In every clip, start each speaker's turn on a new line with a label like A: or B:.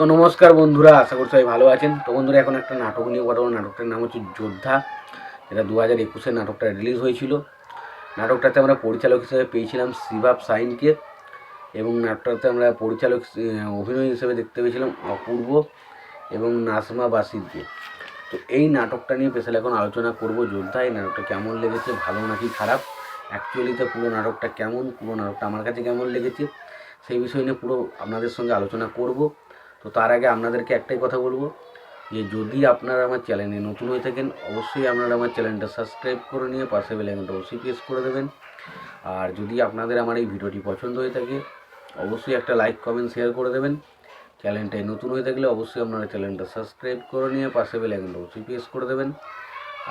A: তো নমস্কার বন্ধুরা, আশা করি সবাই ভালো আছেন। তো বন্ধুরা, এখন একটা নাটক নিয়ে কথা বলব। নাটকটার নাম হচ্ছে যোদ্ধা। এটা দু হাজার একুশে নাটকটা রিলিজ হয়েছিল। নাটকটাতে আমরা পরিচালক হিসেবে পেয়েছিলাম শিবাব সাইনকে এবং নাটকটাতে আমরা পরিচালক অভিনয় হিসেবে দেখতে পেয়েছিলাম অপূর্ব এবং নাসমা বাসিরকে। তো এই নাটকটা নিয়ে স্পেশাল এখন আলোচনা করব যোদ্ধা। এই নাটকটা কেমন লেগেছে, ভালো নাকি খারাপ? অ্যাকচুয়ালিতে পুরো নাটকটা কেমন? পুরো নাটকটা আমার কাছে কেমন লেগেছে? সেই বিষয় নিয়ে পুরো আপনাদের সঙ্গে আলোচনা করব। তো তার আগে আপনাদেরকে একটাই কথা বলব যে যদি আপনারা আমার চ্যানেলে নতুন হয়ে থাকেন, অবশ্যই আপনারা আমার চ্যানেলটা সাবস্ক্রাইব করে নিয়ে পাশে বেলাইকনটা অবশ্যই প্রেস করে দেবেন। আর যদি আপনাদের আমার এই ভিডিওটি পছন্দ হয়ে থাকে, অবশ্যই একটা লাইক, কমেন্ট, শেয়ার করে দেবেন। চ্যানেলটায় নতুন হয়ে থাকলে অবশ্যই আপনারা চ্যানেলটা সাবস্ক্রাইব করে নিয়ে পাশে বেলাইকনটা অবশ্যই প্রেস করে দেবেন।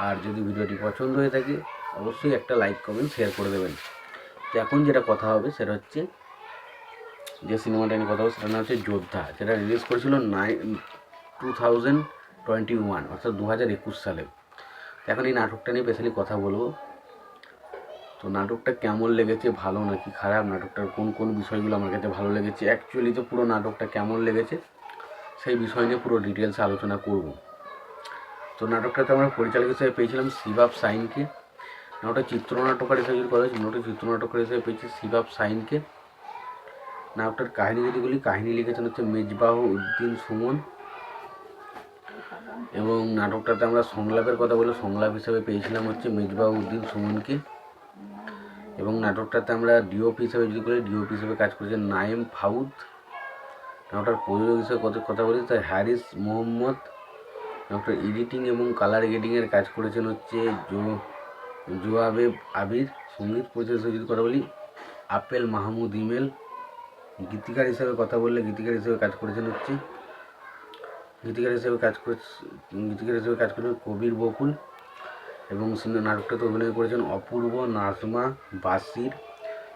A: আর যদি ভিডিওটি পছন্দ হয়ে থাকে, অবশ্যই একটা লাইক, কমেন্ট, শেয়ার করে দেবেন। তো এখন যেটা কথা হবে, সেটা হচ্ছে যে সিনেমাটা নিয়ে কথা হবে সেটা নাম হচ্ছে যোদ্ধা, যেটা রিলিজ করেছিল nine two thousand twenty one অর্থাৎ দু হাজার একুশ সালে। এখন এই নাটকটা নিয়ে স্পেশালি কথা বলব। তো নাটকটা কেমন লেগেছে, ভালো নাকি খারাপ? নাটকটার কোন কোন বিষয়গুলো আমার কাছে ভালো লেগেছে? অ্যাকচুয়ালি তো পুরো নাটকটা কেমন লেগেছে, সেই বিষয় নিয়ে পুরো ডিটেলসে আলোচনা করব। তো নাটকটাতে আমরা পরিচালক হিসেবে পেয়েছিলাম শিবাব সাইনকে। নাটকটা চিত্রনাটকার হিসেবে কথা হয় নাটকটা চিত্রনাটকার হিসেবে পেয়েছি শিবাব সাইনকে। নাটকটার কাহিনী যদি বলি, কাহিনী লিখেছেন হচ্ছে মেজবাহ উদ্দিন সুমন। এবং নাটকটাতে আমরা সংলাপের কথা বলে সংলাপ হিসেবে পেয়েছিলাম হচ্ছে মেজবাহ উদ্দিন সুমনকে। এবং নাটকটাতে আমরা ডিওপি হিসেবে যদি বলি ডিওপি হিসেবে কাজ করেছেন নাইম ফাউদ। নাটকটার প্রযোজক হিসেবে কত কথা বলি, তো হ্যারিস মোহাম্মদ। নাটকটার এডিটিং এবং কালার এডিটিংয়ের কাজ করেছেন হচ্ছে জো জোয়াবে আবির। সংগীত পরিচালক যদি কথা বলি, আপেল মাহমুদ ইমেল। গীতিকার হিসেবে কথা বললে গীতিকার হিসেবে কাজ করেছেন হচ্ছে। গীতিকার হিসেবে কাজ করে গীতিকার হিসেবে কাজ করেছেন কবির বকুল এবং নাটকটাতে অভিনয় করেছেন অপূর্ব নাজমা, বাসির,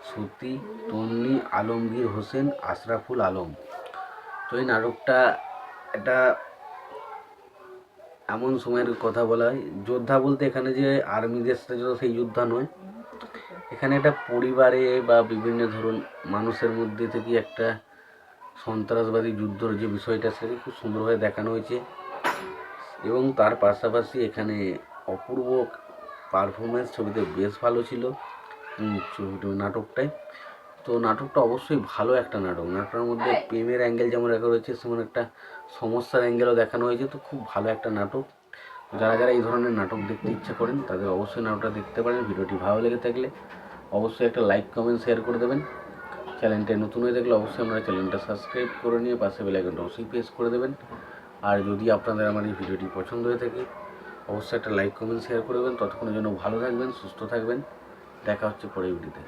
A: সতী, তন্নি, আলমগীর হোসেন, আশরাফুল আলম। তো এই নাটকটা এটা এমন সময়ের কথা বলা হয়। যোদ্ধা বলতে এখানে যে আর্মিদের সাথে সেই যোদ্ধা নয় এখানে একটা পরিবারে বা বিভিন্ন ধরুন মানুষের মধ্যে থেকে একটা সন্ত্রাসবাদী যুদ্ধর যে বিষয়টা সেটা খুব সুন্দরভাবে দেখানো হয়েছে। এবং তার পাশাপাশি এখানে অপূর্ব পারফরমেন্স ছবিতে বেশ ভালো ছিল নাটকটায়। তো নাটকটা অবশ্যই ভালো একটা নাটক। নাটকের মধ্যে প্রেমের অ্যাঙ্গেল যেমন রাখা রয়েছে সেমন একটা সমস্যার অ্যাঙ্গেলও দেখানো হয়েছে। তো খুব ভালো একটা নাটক। যারা যারা এই ধরনের নাটক দেখতে ইচ্ছা করেন, তাদের অবশ্যই নাটকটা দেখতে পারেন, ভিডিওটি ভালো লেগে থাকলে অবশ্যই একটা লাইক কমেন্ট শেয়ার করে দেবেন। চ্যানেলটা নতুন হয়ে থাকলে অবশ্যই আপনারা চ্যানেলটা সাবস্ক্রাইব করে নিয়ে পাশে বেলাইকনটা অবশ্যই প্রেস করে দেবেন। আর যদি আপনাদের আমার এই ভিডিওটি পছন্দ হয়ে থাকে, অবশ্যই একটা লাইক কমেন্ট শেয়ার করে দেবেন। ততক্ষণের জন্য ভালো থাকবেন, সুস্থ থাকবেন। দেখা হচ্ছে পরের ভিডিওতে